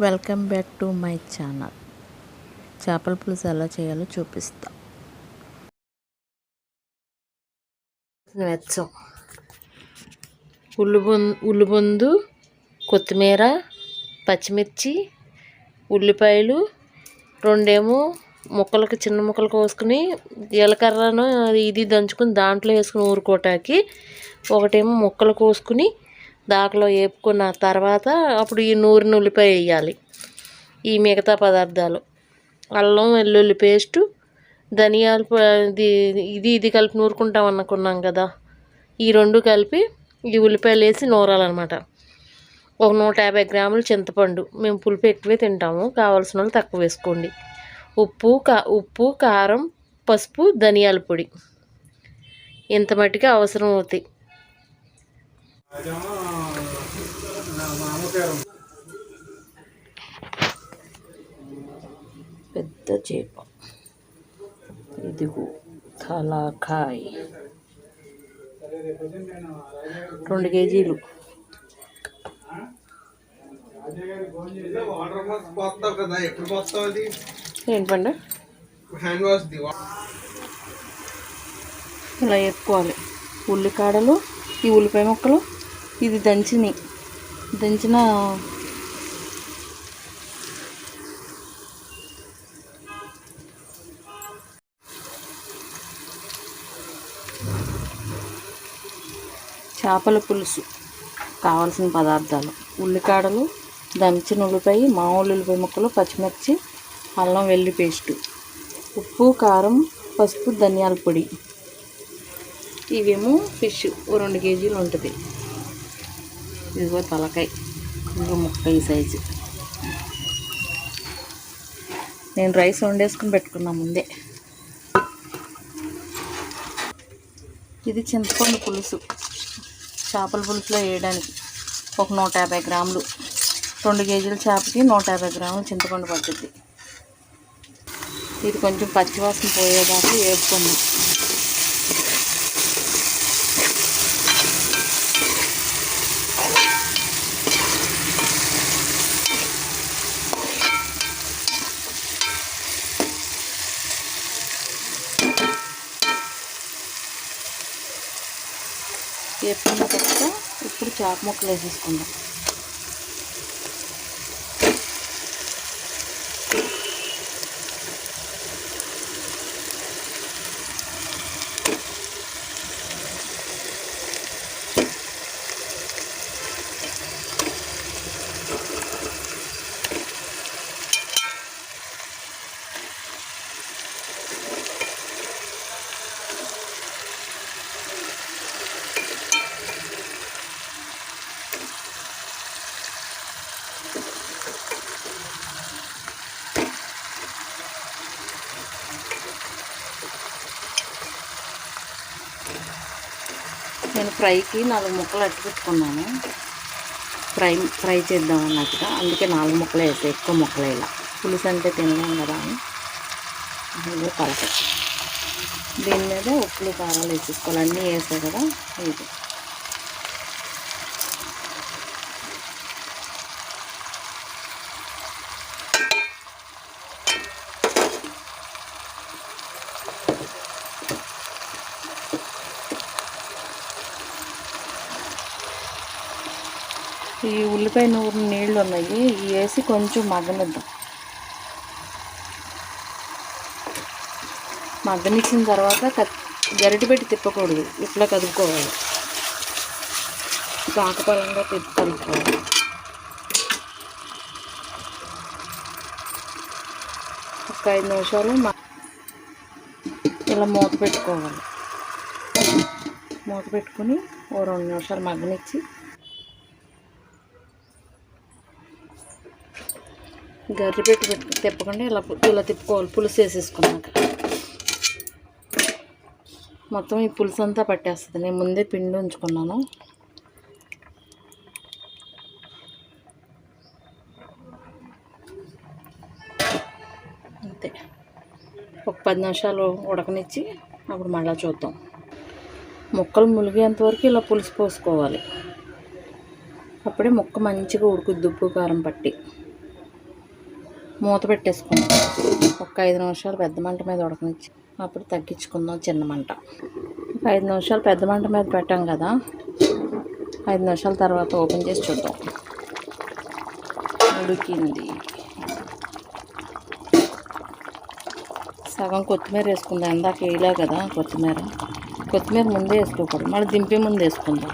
Welcome back to my channel. చేపల పులుసు ఎలా చేయాలో చూపిస్తా. వెచ్చం. ఉల్లిబొందు ఉల్లిబొందు కొత్తిమీర పచ్చిమిర్చి ఉల్లిపాయలు రెండేమో ముక్కలకు చిన్న ముక్కలు కోసుకుని జీలకర్రను అది ఇది దంచుకుని దాంట్లో వేసుకుని ఊరుకోటాకి ఒకటేమో ముక్కలు కోసుకుని దాంట్లో వేపుకున్న తర్వాత అప్పుడు ఈ నూరిన ఉల్లిపాయ వేయాలి. ఈ మిగతా పదార్థాలు. అల్లం వెల్లుల్లి పేస్టు ధనియాలు ప- ఇది ఇది ఇది కలిపి నూరుకుంటాం అనుకున్నాం కదా. ఈ రెండు కలిపి ఈ ఉల్లిపాయలు వేసి నూరాలన్నమాట. ఒక నూట యాభై గ్రాములు చింతపండు. మేము పులుపు ఎక్కువే తింటాము. కావాల్సిన వాళ్ళు తక్కువ వేసుకోండి. ఉప్పు కా ఉప్పు కారం పసుపు ధనియాల పొడి. ఇంత మట్టికి అవసరం అవుతాయి. పెద్ద చేప. ఇదిగో తలకాయ. రెండు కేజీలు. ఏంటండి హ్యాండ్ వాష్ ది ఇలా వేపుకోవాలి ఉల్లికాడలు ఈ ఉల్లిపాయ ముక్కలు ఇది దంచిని. దంచిన చేపల పులుసు కావాల్సిన పదార్థాలు. ఉల్లికాడలు దంచిన ఉల్లిపాయ మామూలు ఉల్లిపాయ ముక్కలు పచ్చిమిర్చి అల్లం వెల్లి పేస్టు ఉప్పు కారం పసుపు ధనియాల పొడి. ఇవేమో ఫిష్ రెండు కేజీలు ఉంటుంది. ఇదిగో తలకాయ ఇంకో ముక్క ఈ సైజు నేను రైస్ వండేసుకుని పెట్టుకున్నా ముందే. ఇది చింతపండు పులుసు. చేపల పులుసులో వేయడానికి ఒక నూట యాభై గ్రాములు. రెండు కేజీల చేపకి నూట యాభై గ్రాములు చింతపండు పడుతుంది. ఇది కొంచెం పచ్చివాసన పోయేదాకా వేపుకుందాం. వేపుకున్న తర్వాత ఇప్పుడు చేప ముక్కలు వేసేసుకుందాం. నేను ఫ్రైకి నాలుగు ముక్కలు అట్టు పెట్టుకున్నాను. ఫ్రై ఫ్రై చేద్దాం అన్నట్టుగా. అందుకే నాలుగు ముక్కలు వేసాయి ఎక్కువ ముక్కలు ఇలా పులుసు అంటే తినలేం కదా అని. ఇదిగో పలక దీని మీద ఉప్పులు కారాలు వేసేసుకోవాలి. అన్నీ వేసాయి కదా ఇది. ఈ ఉల్లిపాయ నూరు నీళ్ళు ఉన్నాయి. ఇవి వేసి కొంచెం మగ్గనిద్దాం. మగ్గనిచ్చిన తర్వాత కత్ గరిటె పెట్టి తిప్పకూడదు. ఇట్లా కదుపుకోవాలి. పాకపరంగా తిప్పి కలుపుకోవాలి ఒక ఐదు నిమిషాలు ఇలా మూత పెట్టుకోవాలి. మూత పెట్టుకుని ఓ రెండు నిమిషాలు మగ్గనిచ్చి గర్రి పెట్టి పెట్టు తిప్పకుండా ఇలా ఇలా తిప్పుకోవాలి. పులుసు వేసేసుకున్నాక. మొత్తం ఈ పులుసు అంతా పట్టేస్తుంది. నేను ముందే పిండి ఉంచుకున్నాను. అంతే. ఒక పది నిమిషాలు ఉడకనిచ్చి అప్పుడు మళ్ళీ చూద్దాం. ముక్కలు ములిగేంత వరకు ఇలా పులుసు పోసుకోవాలి. అప్పుడే ముక్క మంచిగా ఉడుకుద్ది ఉప్పు కారం పట్టి. మూత పెట్టేసుకుందాం ఒక ఐదు నిమిషాలు పెద్ద మంట మీద ఉడకనిచ్చి అప్పుడు తగ్గించుకుందాం చిన్న మంట. ఒక ఐదు నిమిషాలు పెద్ద మంట మీద పెట్టాం కదా ఐదు నిమిషాల తర్వాత ఓపెన్ చేసి చూద్దాం. ఉడికింది. సగం కొత్తిమీర వేసుకుందాం. ఇందాక వేయలే కదా కొత్తిమీర. కొత్తిమీర ముందే వేసుకోకూడదు. మళ్ళీ దింపే ముందు వేసుకుందాం.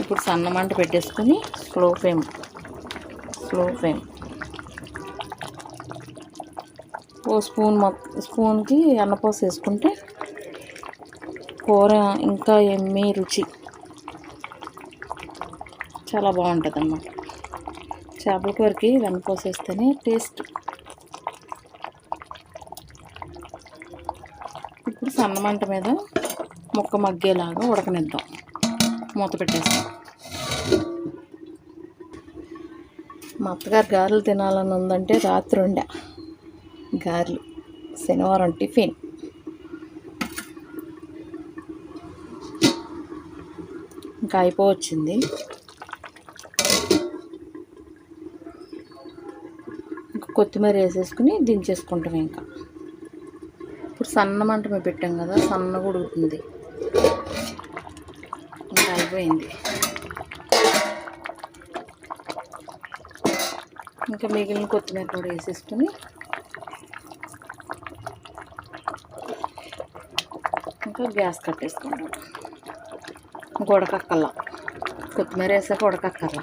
ఇప్పుడు సన్నమంట పెట్టేసుకుని స్లో ఫ్లేమ్ స్లో ఫ్లేమ్ ఓ స్పూన్ స్పూన్కి అన్నపోస వేసుకుంటే కూర ఇంకా ఎమ్మి రుచి. చాలా బాగుంటుంది అన్నమాట చేపల కూరకి వెన్నపూస వేస్తేనే టేస్ట్. ఇప్పుడు సన్న మంట మీద ముక్క మగ్గేలాగా ఉడకనిద్దాం. మూత పెట్టేస్తాం. మా అత్తగారు గారెలు తినాలని ఉందంటే రాత్రి ఉండే. గారెలు. శనివారం టిఫిన్. ఇంకా అయిపోవచ్చింది. ఇంకా కొత్తిమీర వేసేసుకుని దించేసుకుంటాం ఇంకా. ఇప్పుడు సన్న మంట మేము పెట్టాం కదా సన్నగా ఉడుకుతుంది. ఇంకా అయిపోయింది. ఇంకా మిగిలిన కొత్తిమీర కూడా వేసేసుకుని ఇంకా గ్యాస్ కట్టేసుకుంటాం ఇంకా కొత్తిమీర వేసాక ఉడకక్కర్లా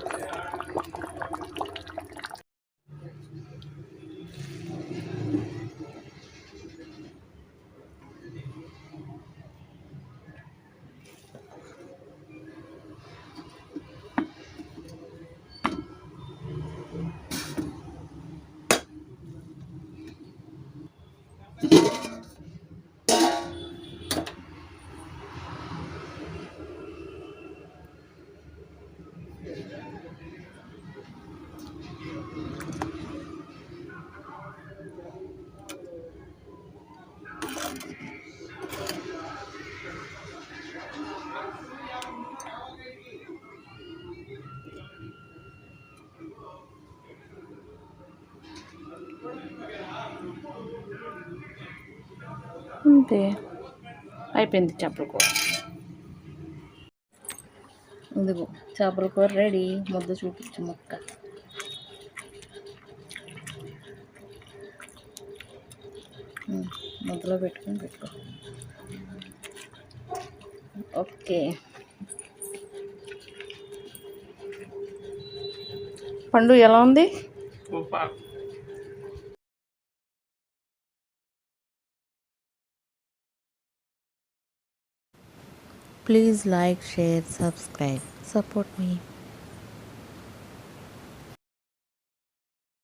అంతే. అయిపోయింది చేపల కూర. ఇదిగో చేపల కూర రెడీ. ముద్ద చూపించు మొక్క. ముద్దలో పెట్టుకొని పెట్టుకో. ఓకే. పండు ఎలా ఉంది? Please like, share, subscribe. Support me.